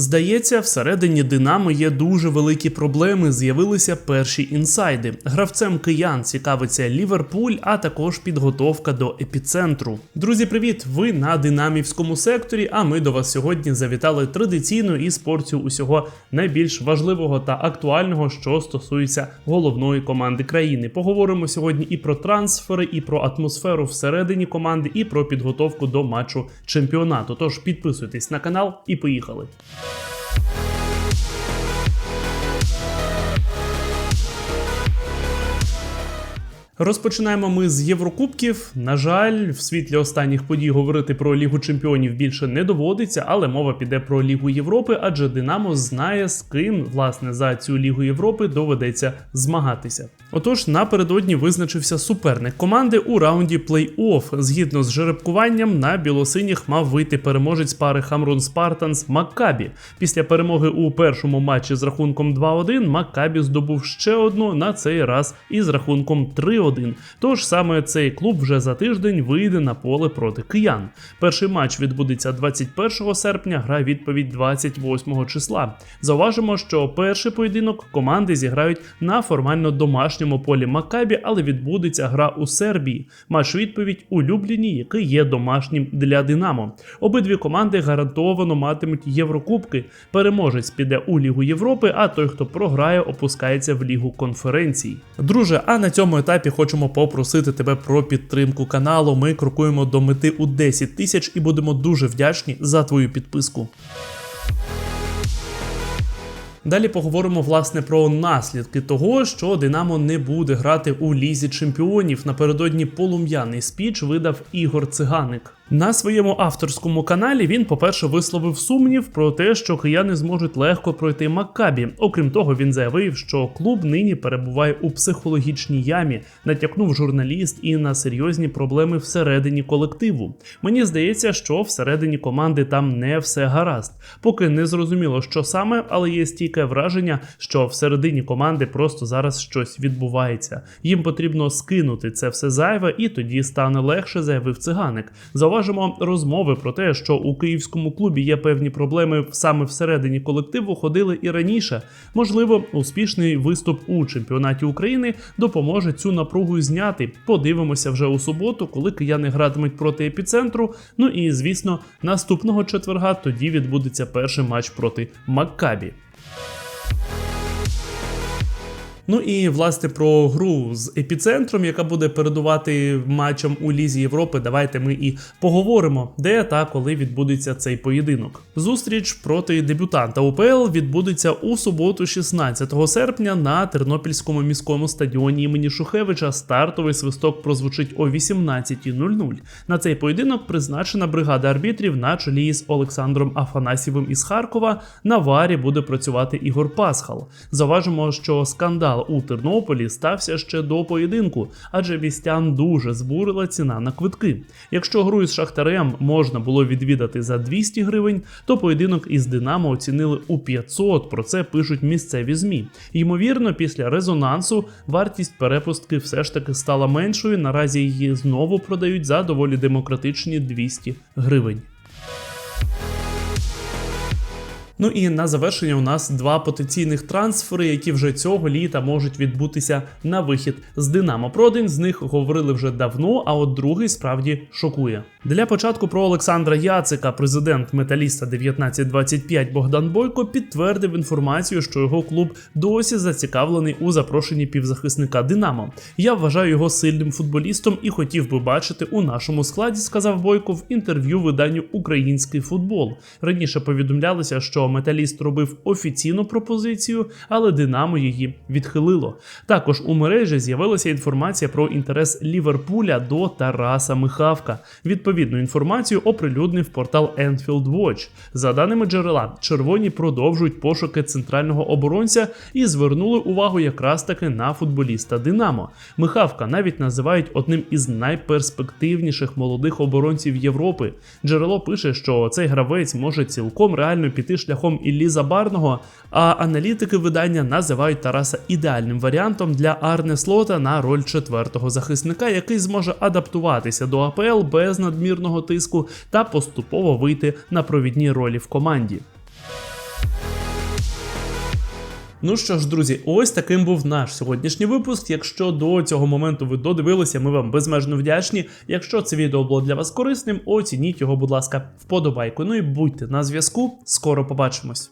Здається, всередині Динамо є дуже великі проблеми. З'явилися перші інсайди. Гравцем киян цікавиться Ліверпуль, а також підготовка до епіцентру. Друзі, привіт! Ви на динамівському секторі. А ми до вас сьогодні завітали традиційно із порцію усього найбільш важливого та актуального, що стосується головної команди країни. Поговоримо сьогодні і про трансфери, і про атмосферу всередині команди, і про підготовку до матчу чемпіонату. Тож підписуйтесь на канал і поїхали. Bye. Розпочинаємо ми з Єврокубків. На жаль, в світлі останніх подій говорити про Лігу Чемпіонів більше не доводиться, але мова піде про Лігу Європи, адже Динамо знає, з ким власне за цю Лігу Європи доведеться змагатися. Отож, напередодні визначився суперник команди у раунді плей-офф. Згідно з жеребкуванням, на білосиніх мав вийти переможець пари Хамрун Спартанс Маккабі. Після перемоги у першому матчі з рахунком 2-1 Маккабі здобув ще одну на цей раз із рахунком 3-1. Тож саме цей клуб вже за тиждень вийде на поле проти киян. Перший матч відбудеться 21 серпня, гра відповідь 28 числа. Зауважимо, що перший поєдинок команди зіграють на формально домашньому полі Маккабі, але відбудеться гра у Сербії. Матч відповідь у Любліні, який є домашнім для Динамо. Обидві команди гарантовано матимуть Єврокубки. Переможець піде у Лігу Європи, а той, хто програє, опускається в Лігу конференцій. Друже, а на цьому етапі хочемо попросити тебе про підтримку каналу. Ми крокуємо до мети у 10 тисяч і будемо дуже вдячні за твою підписку. Далі поговоримо власне про наслідки того, що Динамо не буде грати у лізі чемпіонів. Напередодні полум'яний спіч видав Ігор Циганик. На своєму авторському каналі він, по-перше, висловив сумнів про те, що кияни зможуть легко пройти Маккабі. Окрім того, він заявив, що клуб нині перебуває у психологічній ямі, натякнув журналіст і на серйозні проблеми всередині колективу. Мені здається, що всередині команди там не все гаразд. Поки не зрозуміло, що саме, але є стійке враження, що всередині команди просто зараз щось відбувається. Їм потрібно скинути це все зайве, і тоді стане легше, заявив циганик. Зауважимо розмови про те, що у київському клубі є певні проблеми саме всередині колективу. Ходили і раніше. Можливо, успішний виступ у чемпіонаті України допоможе цю напругу зняти. Подивимося вже у суботу, коли кияни гратимуть проти епіцентру. Ну і звісно, наступного четверга тоді відбудеться перший матч проти Маккабі. Ну і власне про гру з епіцентром, яка буде передувати матчам у Лізі Європи. Давайте ми і поговоримо, де та коли відбудеться цей поєдинок. Зустріч проти дебютанта УПЛ відбудеться у суботу, 16 серпня, на Тернопільському міському стадіоні імені Шухевича. Стартовий свисток прозвучить о 18.00. На цей поєдинок призначена бригада арбітрів на чолі з Олександром Афанасьєвим із Харкова. На варі буде працювати Ігор Пасхал. Заважимо, що скандал у Тернополі стався ще до поєдинку, адже містян дуже збурила ціна на квитки. Якщо гру із Шахтарем можна було відвідати за 200 гривень, то поєдинок із Динамо оцінили у 500, Про це пишуть місцеві змі. Ймовірно, після резонансу вартість перепустки все ж таки стала меншою. Наразі її знову продають за доволі демократичні 200 гривень. Ну і на завершення у нас два потенційних трансфери, які вже цього літа можуть відбутися на вихід з Динамо. Про один з них говорили вже давно, а от другий справді шокує. Для початку про Олександра Яцика, президент металіста 1925 Богдан Бойко, підтвердив інформацію, що його клуб досі зацікавлений у запрошенні півзахисника Динамо. Я вважаю його сильним футболістом і хотів би бачити у нашому складі, сказав Бойко в інтерв'ю виданню Український футбол. Раніше повідомлялося, що металіст робив офіційну пропозицію, але Динамо її відхилило. Також у мережі з'явилася інформація про інтерес Ліверпуля до Тараса Михавка. Відповідну інформацію оприлюднив портал Enfield Watch. За даними джерела, червоні продовжують пошуки центрального оборонця і звернули увагу якраз таки на футболіста Динамо. Михавка навіть називають одним із найперспективніших молодих оборонців Європи. Джерело пише, що цей гравець може цілком реально піти шляхом Іллі Забарного, а аналітики видання називають Тараса ідеальним варіантом для Арне Слота на роль четвертого захисника, який зможе адаптуватися до АПЛ без надмірного тиску та поступово вийти на провідні ролі в команді. Ну що ж, друзі, ось таким був наш сьогоднішній випуск. Якщо до цього моменту ви додивилися, ми вам безмежно вдячні. Якщо це відео було для вас корисним, оцініть його, будь ласка, вподобайку. Ну і будьте на зв'язку. Скоро побачимось.